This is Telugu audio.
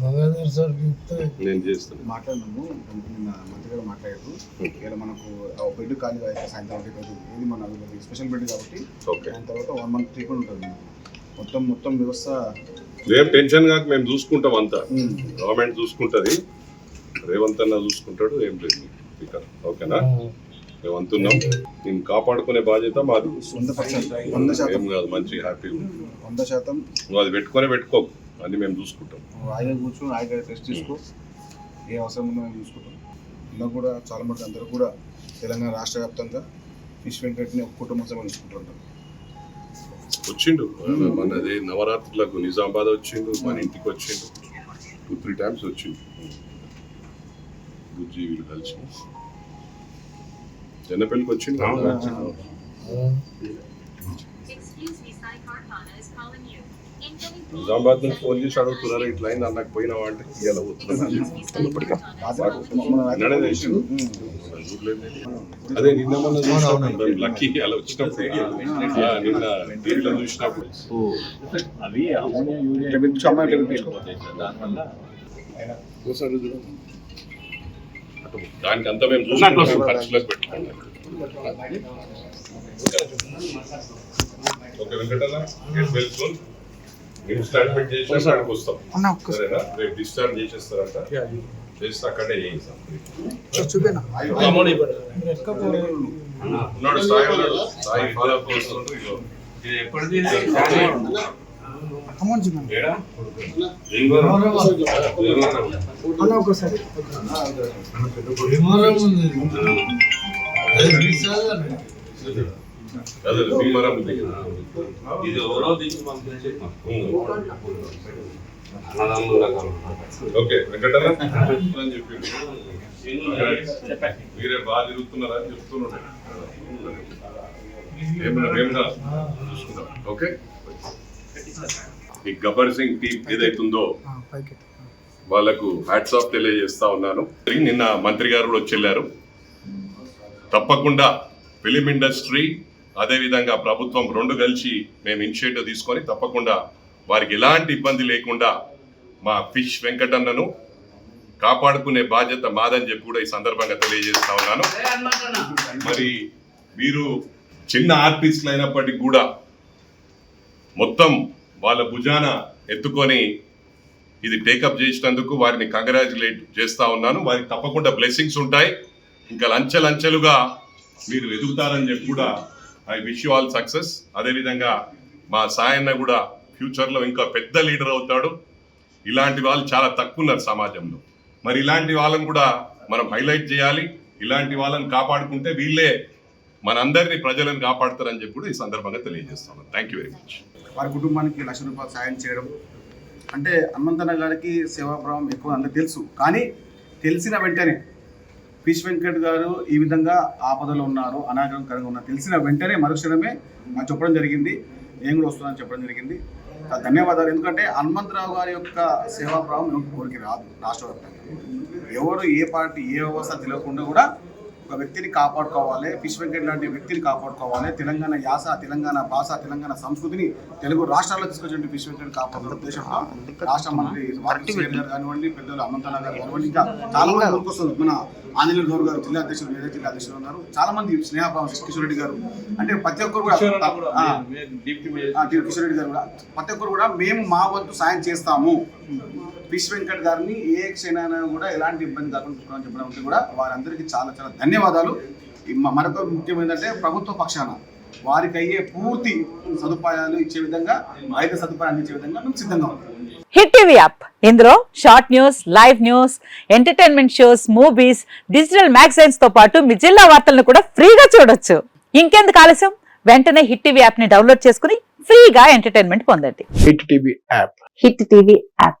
గంగాధర్ సార్ నేను చేస్తాను. మాట్లాడినాము నిన్న మంత్రి గారు మాట్లాడారు ఇక్కడ మనకు ఆ బెడ్ ఖాళీ అయితే సాయంత్రం ఒకటి రోజు ఇది మన అది స్పెషల్ బెడ్ కాబట్టి దాని తర్వాత వన్ మంత్ ట్రీట్మెంట్ ఉంటుంది. మొత్తం మొత్తం వ్యవస్థ ఏం టెన్షన్ కాక మేము చూసుకుంటాం అంతా. గవర్నమెంట్ చూసుకుంటది. రేవంత్ అన్న చూసుకుంటాడు ఏం లేదు. ఓకేనా? మేము అంతున్నాం నేను కాపాడుకునే బాధ్యత మాది. ఏం కాదు మంచి హ్యాపీ వంద శాతం. నువ్వు అది పెట్టుకొని పెట్టుకోకు అన్ని మేము చూసుకుంటాం. హాయిగా కూర్చొని హాయిగా రెస్ట్ తీసుకో. ఏ అవసరం ఉందో మేము చూసుకుంటాం. ఇలా కూడా చాలా మంది అందరూ కూడా తెలంగాణ రాష్ట్ర వ్యాప్తంగా ఫిష్ వెంకట్ని ఒక కుటుంబ సభ చూసుకుంటుంటారు. వచ్చిండు. మనది నవరాత్రులకు నిజామాబాద్ వచ్చిండు మన ఇంటికి వచ్చిండు. టూ త్రీ టైమ్స్ వచ్చిండు. బుజ్జి వీళ్ళు కలిసి. Incoming call. నిజామాబాద్ నుంచి ఫోన్ చేసి అడుగుతున్నారు? ఇట్లా అయింది? అన్నకు పోయినావా అంటే ఇవాళ. చూడలేదు. అదే నిన్న మొన్న చూసినప్పుడు లక్కీ అలా వచ్చినప్పుడు. నిన్న టీవీలో చూసినప్పుడు. అవి. దానివల్ల దానికి అంతా మేము చూసుకుంటాం ఖర్చులకు పెట్టుకుంటాం. Okay Venkatanna get well soon మేము స్టార్ట్మెంట్ చేసి అక్కడికి వస్తాం. సరేనా? రేపు డిశ్చార్జ్ చేసేస్తారంట. చేస్తే అక్కడే చేయిస్తాం. ఉన్నాడు సాయి ఉన్నాడు. సాయి ఫాలో అప్ చేస్తుండ్రు ఇగో. ఇది ఎప్పటిది ఇది ఎవరో పంపించి. ఓకే వెంకటన్న అని చెప్పి మీరే బాగా తిరుగుతున్నారా అని చెప్తున్నాడు ఏమన్నా ఏమన్నా చూసుకుందాం ఓకే. ఈ గబ్బర్ సింగ్ టీం ఏదైతుందో వాళ్ళకు హ్యాట్స్ ఆఫ్ తెలియజేస్తా ఉన్నాను. నిన్న మంత్రి గారు కూడా వచ్చి వెళ్ళారు తప్పకుండా ఫిలిం ఇండస్ట్రీ అదేవిధంగా ప్రభుత్వం రెండు కలిసి మేము ఇనిషియేటివ్ తీసుకొని తప్పకుండా వారికి ఎలాంటి ఇబ్బంది లేకుండా మా ఫిష్ వెంకటన్నను కాపాడుకునే బాధ్యత మాదని చెప్పి కూడా ఈ సందర్భంగా తెలియజేస్తా ఉన్నాను. మరి మీరు చిన్న ఆర్టిస్టులు అయినప్పటికీ కూడా మొత్తం వాళ్ళ భుజాన ఎత్తుకొని ఇది టేకప్ చేసినందుకు వారిని కంగ్రాచులేట్ చేస్తా ఉన్నాను. వారికి తప్పకుండా బ్లెస్సింగ్స్ ఉంటాయి. ఇంకా లంచెలంచెలుగా మీరు ఎదుగుతారని చెప్పి కూడా I wish you all success. అదేవిధంగా మా సాయన్న కూడా ఫ్యూచర్లో ఇంకా పెద్ద లీడర్ అవుతాడు. ఇలాంటి వాళ్ళు చాలా తక్కువ ఉన్నారు సమాజంలో. మరి ఇలాంటి వాళ్ళని కూడా మనం హైలైట్ చేయాలి. ఇలాంటి వాళ్ళని కాపాడుకుంటే వీళ్ళే మనందరినీ ప్రజలను కాపాడుతారని చెప్పి కూడా ఈ సందర్భంగా తెలియజేస్తున్నాం. థ్యాంక్ యూ వెరీ మచ్ వారి కుటుంబానికి లక్ష రూపాయలు సాయం చేయడం అంటే హనుమంతన్న గారికి సేవాభావం ఎక్కువ అందరికి తెలుసు. కానీ తెలిసిన వెంటనే పిష్ వెంకట్ గారు ఈ విధంగా ఆపదలో ఉన్నారు అనాగరికంగా ఉన్నారు. తెలిసిన వెంటనే మరుక్షణమే నాకు చెప్పడం జరిగింది. నేను కూడా వస్తుందని చెప్పడం జరిగింది. ధన్యవాదాలు. ఎందుకంటే హనుమంతరావు గారి యొక్క సేవాభావం ఎవరికి రాదు రాష్ట్ర వ్యాప్తంగా ఎవరు ఏ పార్టీ ఏ వ్యవస్థ తెలియకుండా కూడా ఒక వ్యక్తిని కాపాడుకోవాలి ఫిష్ వెంకట్ లాంటి వ్యక్తిని కాపాడుకోవాలి. తెలంగాణ యాస తెలంగాణ భాష తెలంగాణ సంస్కృతిని తెలుగు రాష్ట్రాల్లో తీసుకొచ్చిన ఫిష్ వెంకట్ కాపాడుతున్న రాష్ట్ర మంత్రి గారు కానివ్వండి పెద్దలు అనంతనాథ్ గారు కానివ్వండి ఇంకా చాలా మంది ముందుకు వస్తున్నారు మన ఆంజనేయ గౌడ్ గారు జిల్లా అధ్యక్షులు వేరే జిల్లా అధ్యక్షులు ఉన్నారు చాలా మంది స్నేహభావం కిషోర్ రెడ్డి గారు. అంటే ప్రతి ఒక్కరు కూడా. కిషోర్ రెడ్డి గారు కూడా ప్రతి ఒక్కరు కూడా మేము మా వంతు సాయం చేస్తాము. ఫిష్ వెంకట్ గారిని ఏ క్షణాన కూడా ఎలాంటి ఇబ్బంది కాకుండా చెప్పడం అంటే కూడా వారందరికీ చాలా చాలా ధన్యవాదాలు. మరొక ముఖ్యం ఏంటంటే ప్రభుత్వ పక్షాన వారికి అయ్యే పూర్తి సదుపాయాలు ఇచ్చే విధంగా వైద్య సదుపాయాలు అందించే విధంగా మేము సిద్ధంగా ఉన్నాం. Hit TV app. ఇందులో short news live news entertainment shows movies digital మ్యాగజైన్స్తో పాటు మీ జిల్లా వార్తలను కూడా ఫ్రీగా చూడొచ్చు. ఇంకెందుకు ఆలస్యం? వెంటనే హిట్ టీవీ యాప్ని డౌన్లోడ్ చేసుకుని ఫ్రీగా ఎంటర్టైన్మెంట్ పొందండి. Hit TV app. Hit TV app.